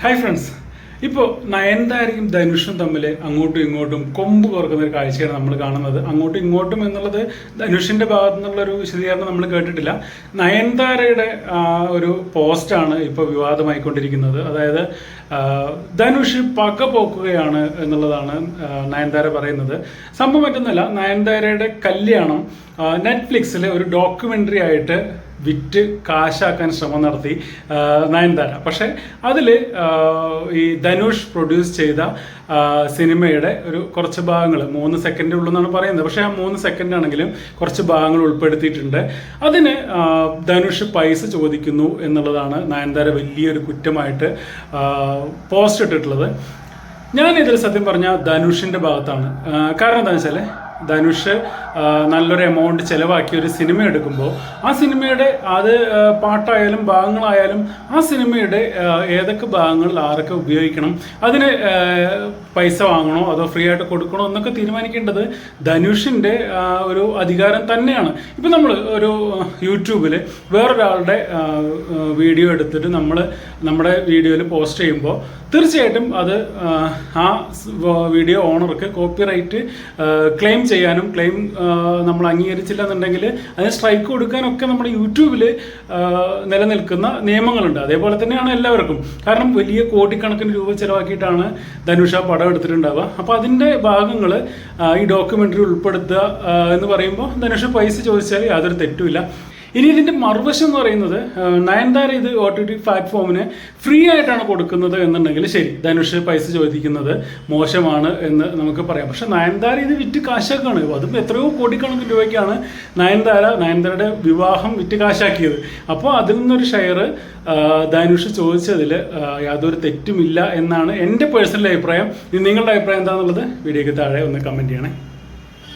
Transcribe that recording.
Hi friends ഇപ്പോൾ നയൻതാരയും ധനുഷും തമ്മിൽ അങ്ങോട്ടും ഇങ്ങോട്ടും കൊമ്പ് കുറക്കുന്ന ഒരു കാഴ്ചയാണ് നമ്മൾ കാണുന്നത്. അങ്ങോട്ടും ഇങ്ങോട്ടും എന്നുള്ളത് ധനുഷിന്റെ ഭാഗത്തു നിന്നുള്ളൊരു വിശദീകരണം നമ്മൾ കേട്ടിട്ടില്ല. നയൻതാരയുടെ ഒരു പോസ്റ്റാണ് ഇപ്പോൾ വിവാദമായിക്കൊണ്ടിരിക്കുന്നത്. അതായത് ധനുഷ് പക പോക്കുകയാണ് എന്നുള്ളതാണ് നയൻതാര പറയുന്നത്. സംഭവം മറ്റൊന്നുമല്ല നയൻതാരയുടെ കല്യാണം നെറ്റ്ഫ്ലിക്സിലെ ഒരു ഡോക്യുമെന്ററി ആയിട്ട് വിറ്റ് കാശാക്കാൻ ശ്രമം നടത്തി നയൻതാര. പക്ഷേ അതിൽ ഈ ധനുഷ് പ്രൊഡ്യൂസ് ചെയ്ത സിനിമയുടെ ഒരു കുറച്ച് ഭാഗങ്ങൾ മൂന്ന് സെക്കൻഡ് ഉള്ളെന്നാണ് പറയുന്നത്. പക്ഷേ ആ മൂന്ന് സെക്കൻഡ് ആണെങ്കിലും കുറച്ച് ഭാഗങ്ങൾ ഉൾപ്പെടുത്തിയിട്ടുണ്ട്. അതിന് ധനുഷ് പൈസ ചോദിക്കുന്നു എന്നുള്ളതാണ് നയൻതാര വലിയൊരു കുറ്റമായിട്ട് പോസ്റ്റ് ഇട്ടിട്ടുള്ളത്. ഞാൻ ഇതിൽ സത്യം പറഞ്ഞ ധനുഷിന്റെ ഭാഗത്താണ്. കാരണം എന്താണെന്ന് വെച്ചാൽ ധനുഷ് നല്ലൊരു എമൗണ്ട് ചിലവാക്കി ഒരു സിനിമ എടുക്കുമ്പോൾ ആ സിനിമയുടെ അത് പാട്ടായാലും ഭാഗങ്ങളായാലും ആ സിനിമയുടെ ഏതൊക്കെ ഭാഗങ്ങളിൽ ആരൊക്കെ ഉപയോഗിക്കണം അതിന് പൈസ വാങ്ങണോ അതോ ഫ്രീ ആയിട്ട് കൊടുക്കണോ എന്നൊക്കെ തീരുമാനിക്കേണ്ടത് ധനുഷിന്റെ ഒരു അധികാരം തന്നെയാണ്. ഇപ്പം നമ്മൾ ഒരു യൂട്യൂബിൽ വേറൊരാളുടെ വീഡിയോ എടുത്തിട്ട് നമ്മൾ നമ്മുടെ വീഡിയോയിൽ പോസ്റ്റ് ചെയ്യുമ്പോൾ തീർച്ചയായിട്ടും അത് ആ, വീഡിയോ ഓണർക്ക് കോപ്പിറൈറ്റ് ക്ലെയിം ചെയ്യാനും ക്ലെയിം നമ്മൾ അംഗീകരിച്ചില്ല എന്നുണ്ടെങ്കിൽ അതിന് സ്ട്രൈക്ക് കൊടുക്കാനൊക്കെ നമ്മുടെ യൂട്യൂബിൽ നിലനിൽക്കുന്ന നിയമങ്ങളുണ്ട്. അതേപോലെ തന്നെയാണ് എല്ലാവർക്കും. കാരണം വലിയ കോടിക്കണക്കിന് രൂപ ചിലവാക്കിയിട്ടാണ് ധനുഷ പടം എടുത്തിട്ടുണ്ടാവുക. അപ്പോൾ അതിന്റെ ഭാഗങ്ങൾ ഈ ഡോക്യുമെന്ററി ഉൾപ്പെടുത്തുക എന്ന് പറയുമ്പോൾ ധനുഷ് പൈസ ചോദിച്ചാൽ യാതൊരു തെറ്റുമില്ല. ഇനി ഇതിന്റെ മറുവശം എന്ന് പറയുന്നത് നയൻതാര ഇത് ഒ ടി ടി പ്ലാറ്റ്ഫോമിന് ഫ്രീ ആയിട്ടാണ് കൊടുക്കുന്നത് എന്നുണ്ടെങ്കിൽ ശരി ധനുഷ് പൈസ ചോദിക്കുന്നത് മോശമാണ് എന്ന് നമുക്ക് പറയാം. പക്ഷെ നയൻതാര ഇത് വിറ്റ് കാശാക്കാണ്. അതും എത്രയോ കോടിക്കണക്കിന് രൂപയ്ക്കാണ് നയൻതാര നയൻതാരയുടെ വിവാഹം വിറ്റ് കാശാക്കിയത്. അപ്പോൾ അതിൽ നിന്നൊരു ഷെയർ ധനുഷ് ചോദിച്ചതിൽ യാതൊരു തെറ്റുമില്ല എന്നാണ് എന്റെ പേഴ്സണൽ അഭിപ്രായം. നിങ്ങളുടെ അഭിപ്രായം എന്താണെന്നുള്ളത് വീഡിയോയ്ക്ക് താഴെ ഒന്ന് കമന്റ് ചെയ്യണേ.